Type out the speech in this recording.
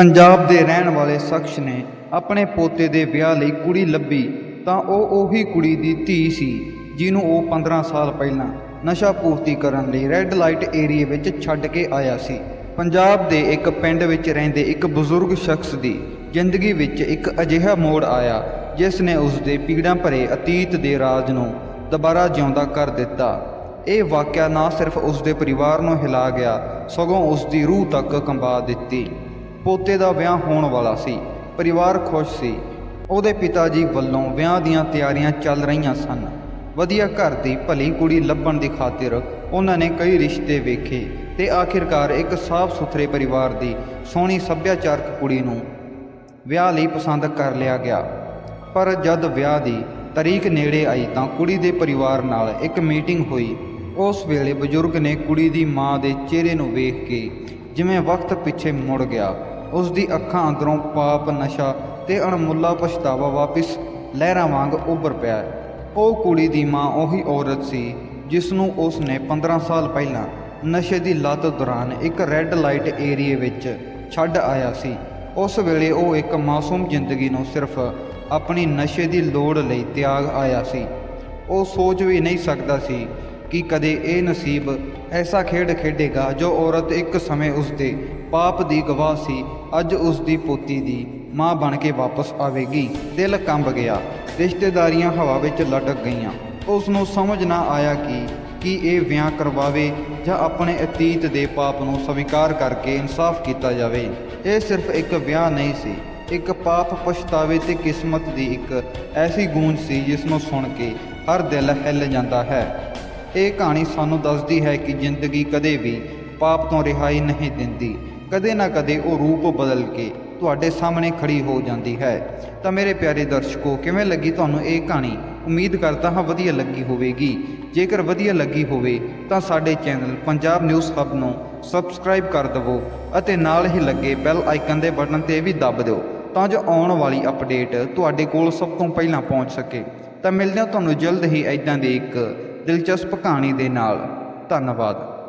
ਪੰਜਾਬ ਦੇ ਰਹਿਣ ਵਾਲੇ ਸ਼ਖਸ ਨੇ ਆਪਣੇ ਪੋਤੇ ਦੇ ਵਿਆਹ ਲਈ ਕੁੜੀ ਲੱਭੀ, ਤਾਂ ਉਹ ਉਹੀ ਕੁੜੀ ਦੀ ਧੀ ਸੀ, ਜਿਹਨੂੰ ਉਹ 15 ਸਾਲ ਪਹਿਲਾਂ ਨਸ਼ਾ ਪੂਰਤੀ ਕਰਨ ਲਈ ਰੈੱਡ ਲਾਈਟ ਏਰੀਏ ਵਿੱਚ ਛੱਡ ਕੇ ਆਇਆ ਸੀ। ਪੰਜਾਬ ਦੇ ਇੱਕ ਪਿੰਡ ਵਿੱਚ ਰਹਿੰਦੇ ਇੱਕ ਬਜ਼ੁਰਗ ਸ਼ਖਸ ਦੀ ਜ਼ਿੰਦਗੀ ਵਿੱਚ ਇੱਕ ਅਜਿਹਾ ਮੋੜ ਆਇਆ, ਜਿਸ ਨੇ ਉਸ ਦੇ ਪੀੜਾਂ ਭਰੇ ਅਤੀਤ ਦੇ ਰਾਜ ਨੂੰ ਦੁਬਾਰਾ ਜਿਉਂਦਾ ਕਰ ਦਿੱਤਾ। ਇਹ ਵਾਕਿਆ ਨਾ ਸਿਰਫ ਉਸ ਦੇ ਪਰਿਵਾਰ ਨੂੰ ਹਿਲਾ ਗਿਆ, ਸਗੋਂ ਉਸ ਦੀ ਰੂਹ ਤੱਕ ਕੰਬਾ ਦਿੱਤੀ। ਪੋਤੇ ਦਾ ਵਿਆਹ ਹੋਣ ਵਾਲਾ ਸੀ, ਪਰਿਵਾਰ ਖੁਸ਼ ਸੀ। ਉਹਦੇ ਪਿਤਾ ਜੀ ਵੱਲੋਂ ਵਿਆਹ ਦੀਆਂ ਤਿਆਰੀਆਂ ਚੱਲ ਰਹੀਆਂ ਸਨ। ਵਧੀਆ ਘਰ ਦੀ ਭਲੀ ਕੁੜੀ ਲੱਭਣ ਦੀ ਖਾਤਰ ਉਹਨਾਂ ਨੇ ਕਈ ਰਿਸ਼ਤੇ ਵੇਖੇ ਤੇ ਆਖਿਰਕਾਰ ਇੱਕ ਸਾਫ਼ ਸੁਥਰੇ ਪਰਿਵਾਰ ਦੀ ਸੋਹਣੀ ਸੱਭਿਆਚਾਰਕ ਕੁੜੀ ਨੂੰ ਵਿਆਹ ਲਈ ਪਸੰਦ ਕਰ ਲਿਆ ਗਿਆ। ਪਰ ਜਦ ਵਿਆਹ ਦੀ ਤਾਰੀਖ ਨੇੜੇ ਆਈ ਤਾਂ ਕੁੜੀ ਦੇ ਪਰਿਵਾਰ ਨਾਲ ਇੱਕ ਮੀਟਿੰਗ ਹੋਈ। ਉਸ ਵੇਲੇ ਬਜ਼ੁਰਗ ਨੇ ਕੁੜੀ ਦੀ ਮਾਂ ਦੇ ਚਿਹਰੇ ਨੂੰ ਵੇਖ ਕੇ ਜਿਵੇਂ ਵਕਤ ਪਿੱਛੇ ਮੁੜ ਗਿਆ ਉਸ ਦੀ ਅੱਖਾਂ ਅੰਦਰੋਂ ਪਾਪ ਨਸ਼ਾ ਤੇ ਅਣਮੁੱਲਾ ਪਛਤਾਵਾ ਵਾਪਿਸ ਲਹਿਰਾਂ ਵਾਂਗ ਉੱਭਰ ਪਿਆ। ਉਹ ਕੁੜੀ ਦੀ ਮਾਂ ਉਹੀ ਔਰਤ ਸੀ ਜਿਸ ਨੂੰ ਉਸ ਨੇ 15 ਸਾਲ ਪਹਿਲਾਂ ਨਸ਼ੇ ਦੀ ਲਤ ਦੌਰਾਨ ਇੱਕ ਰੈੱਡ ਲਾਈਟ ਏਰੀਏ ਵਿੱਚ ਛੱਡ ਆਇਆ ਸੀ। ਉਸ ਵੇਲੇ ਉਹ ਇੱਕ ਮਾਸੂਮ ਜ਼ਿੰਦਗੀ ਨੂੰ ਸਿਰਫ ਆਪਣੀ ਨਸ਼ੇ ਦੀ ਲੋੜ ਲਈ ਤਿਆਗ ਆਇਆ ਸੀ। ਉਹ ਸੋਚ ਵੀ ਨਹੀਂ ਸਕਦਾ ਸੀ ਕਿ ਕਦੇ ਇਹ ਨਸੀਬ ਐਸਾ ਖੇਡ ਖੇਡੇਗਾ ਜੋ ਔਰਤ ਇੱਕ ਸਮੇਂ ਉਸਦੇ ਪਾਪ ਦੀ ਗਵਾਹ ਸੀ, ਅੱਜ ਉਸ ਦੀ ਪੋਤੀ ਦੀ ਮਾਂ ਬਣ ਕੇ ਵਾਪਸ ਆਵੇਗੀ। ਦਿਲ ਕੰਬ ਗਿਆ। ਰਿਸ਼ਤੇਦਾਰੀਆਂ ਹਵਾ ਵਿੱਚ ਲਟਕ ਗਈਆਂ। ਉਸ ਨੂੰ ਸਮਝ ਨਾ ਆਇਆ ਕਿ, ਕੀ ਇਹ ਵਿਆਹ ਕਰਵਾਵੇ ਜਾਂ ਆਪਣੇ ਅਤੀਤ ਦੇ ਪਾਪ ਨੂੰ ਸਵੀਕਾਰ ਕਰਕੇ ਇਨਸਾਫ ਕੀਤਾ ਜਾਵੇ। ਇਹ ਸਿਰਫ ਇੱਕ ਵਿਆਹ ਨਹੀਂ ਸੀ। ਇੱਕ ਪਾਪ ਪਛਤਾਵੇ ਤੇ ਕਿਸਮਤ ਦੀ ਇੱਕ ਐਸੀ ਗੂੰਜ ਸੀ ਜਿਸ ਨੂੰ ਸੁਣ ਕੇ ਹਰ ਦਿਲ ਹਿੱਲ ਜਾਂਦਾ ਹੈ। ਇਹ ਕਹਾਣੀ ਸਾਨੂੰ ਦੱਸਦੀ ਹੈ ਕਿ ਜ਼ਿੰਦਗੀ ਕਦੇ ਵੀ ਪਾਪ ਤੋਂ ਰਿਹਾਈ ਨਹੀਂ ਦਿੰਦੀ। ਕਦੇ ਨਾ ਕਦੇ ਉਹ ਰੂਪ ਬਦਲ ਕੇ ਤੁਹਾਡੇ ਸਾਹਮਣੇ ਖੜੀ ਹੋ ਜਾਂਦੀ ਹੈ। ਤਾਂ ਮੇਰੇ ਪਿਆਰੇ ਦਰਸ਼ਕੋ, ਕਿਵੇਂ ਲੱਗੀ ਤੁਹਾਨੂੰ ਇਹ ਕਹਾਣੀ? ਉਮੀਦ ਕਰਦਾ ਹਾਂ ਵਧੀਆ ਲੱਗੀ ਹੋਵੇਗੀ। ਜੇਕਰ ਵਧੀਆ ਲੱਗੀ ਹੋਵੇ, ਤਾਂ ਸਾਡੇ ਚੈਨਲ ਪੰਜਾਬ ਨਿਊਜ਼ ਹੱਬ ਨੂੰ ਸਬਸਕ੍ਰਾਈਬ ਕਰ ਦਿਵੋ ਅਤੇ ਨਾਲ ਹੀ ਲੱਗੇ ਬੈਲ ਆਈਕਨ ਦੇ ਬਟਨ ਤੇ ਵੀ ਦੱਬ ਦਿਓ ਤਾਂ ਜੋ ਆਉਣ ਵਾਲੀ ਅਪਡੇਟ ਤੁਹਾਡੇ ਕੋਲ ਸਭ ਤੋਂ ਪਹਿਲਾਂ ਪਹੁੰਚ ਸਕੇ। ਤਾਂ ਮਿਲਦੇ ਹਾਂ ਤੁਹਾਨੂੰ ਜਲਦ ਹੀ ਐਦਾਂ ਦੀ ਇੱਕ ਦਿਲਚਸਪ ਕਹਾਣੀ ਦੇ ਨਾਲ ਧੰਨਵਾਦ।